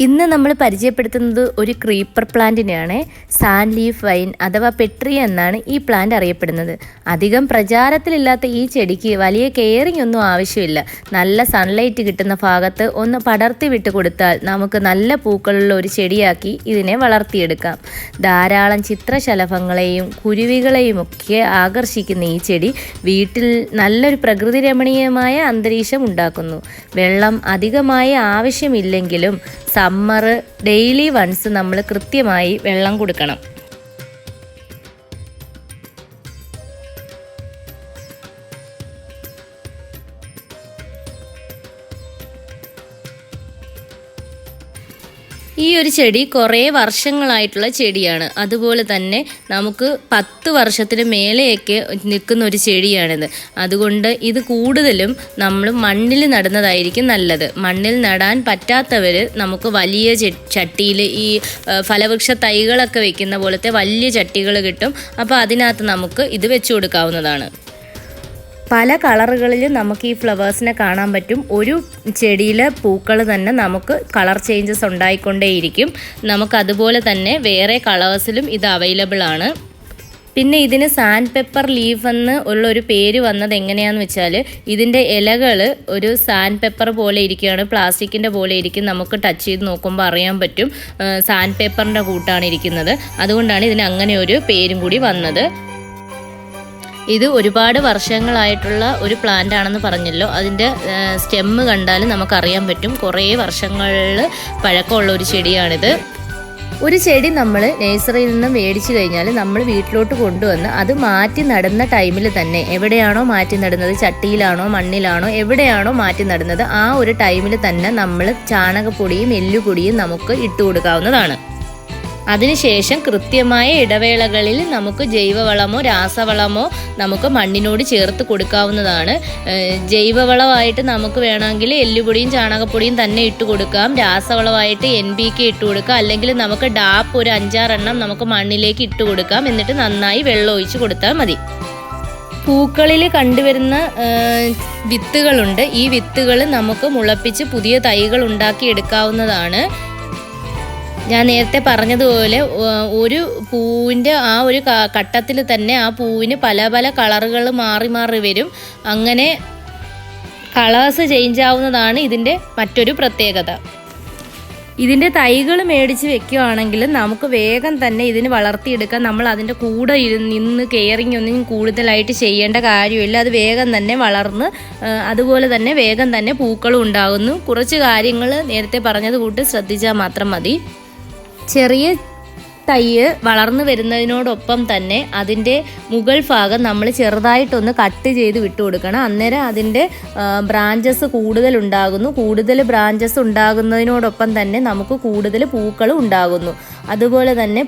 ഇന്ന് നമ്മൾ പരിചയപ്പെടുത്തുന്നത് ഒരു ക്രീപ്പർ പ്ലാന്റിനെയാണ് സാൻ ലീഫ് വൈൻ അഥവാ പെട്രി എന്നാണ് ഈ പ്ലാന്റ് അറിയപ്പെടുന്നത്. അധികം പ്രചാരത്തിലില്ലാത്ത ഈ ചെടിക്ക് വലിയ കെയറിംഗ് ഒന്നും ആവശ്യമില്ല. നല്ല സൺലൈറ്റ് കിട്ടുന്ന ഭാഗത്ത് ഒന്ന് പടർത്തി വിട്ട് കൊടുത്താൽ നമുക്ക് നല്ല പൂക്കളുള്ള ഒരു ചെടിയാക്കി ഇതിനെ വളർത്തിയെടുക്കാം. ധാരാളം ചിത്രശലഭങ്ങളെയും കുരുവികളെയും ഒക്കെ ആകർഷിക്കുന്ന ഈ ചെടി വീട്ടിൽ നല്ലൊരു പ്രകൃതി രമണീയമായ അന്തരീക്ഷം ഉണ്ടാക്കുന്നു. വെള്ളം അധികമായി ആവശ്യമില്ലെങ്കിലും സമ്മർ ഡെയിലി വൺസ് നമ്മൾ കൃത്യമായി വെള്ളം കൊടുക്കണം. ഈ ഒരു ചെടി കുറേ വർഷങ്ങളായിട്ടുള്ള ചെടിയാണ്. അതുപോലെ തന്നെ നമുക്ക് പത്ത് വർഷത്തിന് മേലെയൊക്കെ നിൽക്കുന്ന ഒരു ചെടിയാണിത്. അതുകൊണ്ട് ഇത് കൂടുതലും നമ്മൾ മണ്ണിൽ നടുന്നതായിരിക്കും നല്ലത്. മണ്ണിൽ നടാൻ പറ്റാത്തവർ നമുക്ക് വലിയ ചട്ടിയിൽ ഈ ഫലവൃക്ഷ തൈകളൊക്കെ വെക്കുന്ന പോലത്തെ വലിയ ചട്ടികൾ കിട്ടും. അപ്പോൾ അതിനകത്ത് നമുക്ക് ഇത് വെച്ചു കൊടുക്കാവുന്നതാണ്. പല കളറുകളിലും നമുക്ക് ഈ ഫ്ലവേഴ്സിനെ കാണാൻ പറ്റും. ഒരു ചെടിയിലെ പൂക്കൾ തന്നെ നമുക്ക് കളർ ചേഞ്ചസ് ഉണ്ടായിക്കൊണ്ടേയിരിക്കും. നമുക്ക് അതുപോലെ തന്നെ വേറെ കളേഴ്സിലും ഇത് അവൈലബിൾ ആണ്. പിന്നെ ഇതിന് സാൻഡ് പെപ്പർ ലീഫ് എന്ന് ഉള്ള ഒരു പേര് വന്നത് എങ്ങനെയാന്ന് വെച്ചാൽ ഇതിന്റെ ഇലകൾ ഒരു സാൻഡ് പെപ്പർ പോലെ ഇരിക്കുകയാണ്. പ്ലാസ്റ്റിക്കിന്റെ പോലെ ഇരിക്കും. നമുക്ക് ടച്ച് ചെയ്ത് നോക്കുമ്പോൾ അറിയാൻ പറ്റും. സാൻഡ് പേപ്പറിന്റെ കൂട്ടാണ് ഇരിക്കുന്നത്. അതുകൊണ്ടാണ് ഇതിന് അങ്ങനെ ഒരു പേരും കൂടി വന്നത്. ഇത് ഒരുപാട് വർഷങ്ങളായിട്ടുള്ള ഒരു പ്ലാന്റ് ആണെന്ന് പറഞ്ഞല്ലോ അതിന്റെ സ്റ്റെമ്മ് കണ്ടാൽ നമുക്കറിയാൻ പറ്റും. കുറേ വർഷങ്ങളിൽ പഴക്കമുള്ള ഒരു ചെടിയാണിത്. ഒരു ചെടി നമ്മൾ നേഴ്സറിയിൽ നിന്ന് മേടിച്ചു കഴിഞ്ഞാൽ നമ്മൾ വീട്ടിലോട്ട് കൊണ്ടുവന്ന് അത് മാറ്റി നടുന്ന ടൈമിൽ തന്നെ എവിടെയാണോ മാറ്റി നടുന്നത് ചട്ടിയിലാണോ മണ്ണിലാണോ എവിടെയാണോ മാറ്റി നടുന്നത് ആ ഒരു ടൈമിൽ തന്നെ നമ്മൾ ചാണകപ്പൊടിയും എല്ലുപൊടിയും നമുക്ക് ഇട്ട് കൊടുക്കാവുന്നതാണ്. അതിനുശേഷം കൃത്യമായ ഇടവേളകളിൽ നമുക്ക് ജൈവവളമോ രാസവളമോ നമുക്ക് മണ്ണിനോട് ചേർത്ത് കൊടുക്കാവുന്നതാണ്. ജൈവവളമായിട്ട് നമുക്ക് വേണമെങ്കിൽ എല്ലുപൊടിയും ചാണകപ്പൊടിയും തന്നെ ഇട്ട് കൊടുക്കാം. രാസവളമായിട്ട് എൻ ബി കെ ഇട്ട് കൊടുക്കാം. അല്ലെങ്കിൽ നമുക്ക് ഡാപ്പ് ഒരു അഞ്ചാറെണ്ണം നമുക്ക് മണ്ണിലേക്ക് ഇട്ട് കൊടുക്കാം. എന്നിട്ട് നന്നായി വെള്ളം ഒഴിച്ച് കൊടുത്താൽ മതി. പൂക്കളിൽ കണ്ടുവരുന്ന വിത്തുകളുണ്ട്. ഈ വിത്തുകൾ നമുക്ക് മുളപ്പിച്ച് പുതിയ തൈകൾ ഉണ്ടാക്കി എടുക്കാവുന്നതാണ്. ഞാൻ നേരത്തെ പറഞ്ഞതുപോലെ ഒരു പൂവിന്റെ ആ ഒരു കട്ടത്തിൽ തന്നെ ആ പൂവിന് പല പല കളറുകൾ മാറി മാറി വരും. അങ്ങനെ കളേഴ്സ് ചേഞ്ച് ആവുന്നതാണ് ഇതിന്റെ മറ്റൊരു പ്രത്യേകത. ഇതിന്റെ തൈകൾ മേടിച്ച് വെക്കുകയാണെങ്കിൽ നമുക്ക് വേഗം തന്നെ ഇതിന് വളർത്തിയെടുക്കാൻ നമ്മൾ അതിന്റെ കൂടെ നിന്ന് കെയറിങ് ഒന്നും കൂടുതലായിട്ട് ചെയ്യേണ്ട കാര്യമില്ല. അത് വേഗം തന്നെ വളർന്ന് അതുപോലെ തന്നെ വേഗം തന്നെ പൂക്കളും ഉണ്ടാകുന്നു. കുറച്ച് കാര്യങ്ങൾ നേരത്തെ പറഞ്ഞത് കൂട്ട് ശ്രദ്ധിച്ചാൽ മാത്രം മതി. ചെറിയ തയ്യ് വളർന്നു വരുന്നതിനോടൊപ്പം തന്നെ അതിന്റെ മുകൾ ഭാഗം നമ്മൾ ചെറുതായിട്ടൊന്ന് കട്ട് ചെയ്ത് വിട്ടു കൊടുക്കണം. അന്നേരം അതിന്റെ ബ്രാഞ്ചസ് കൂടുതൽ ഉണ്ടാകുന്നു. കൂടുതൽ ബ്രാഞ്ചസ് ഉണ്ടാകുന്നതിനോടൊപ്പം തന്നെ നമുക്ക് കൂടുതൽ പൂക്കളും ഉണ്ടാകുന്നു. അതുപോലെ തന്നെ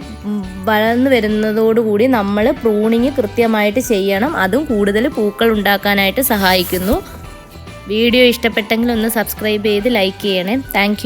വളർന്നു വരുന്നതോടുകൂടി നമ്മൾ പ്രൂണിങ് കൃത്യമായിട്ട് ചെയ്യണം. അതും കൂടുതൽ പൂക്കൾ ഉണ്ടാക്കാനായിട്ട് സഹായിക്കുന്നു. വീഡിയോ ഇഷ്ടപ്പെട്ടെങ്കിൽ ഒന്ന് സബ്സ്ക്രൈബ് ചെയ്ത് ലൈക്ക് ചെയ്യണേ. താങ്ക്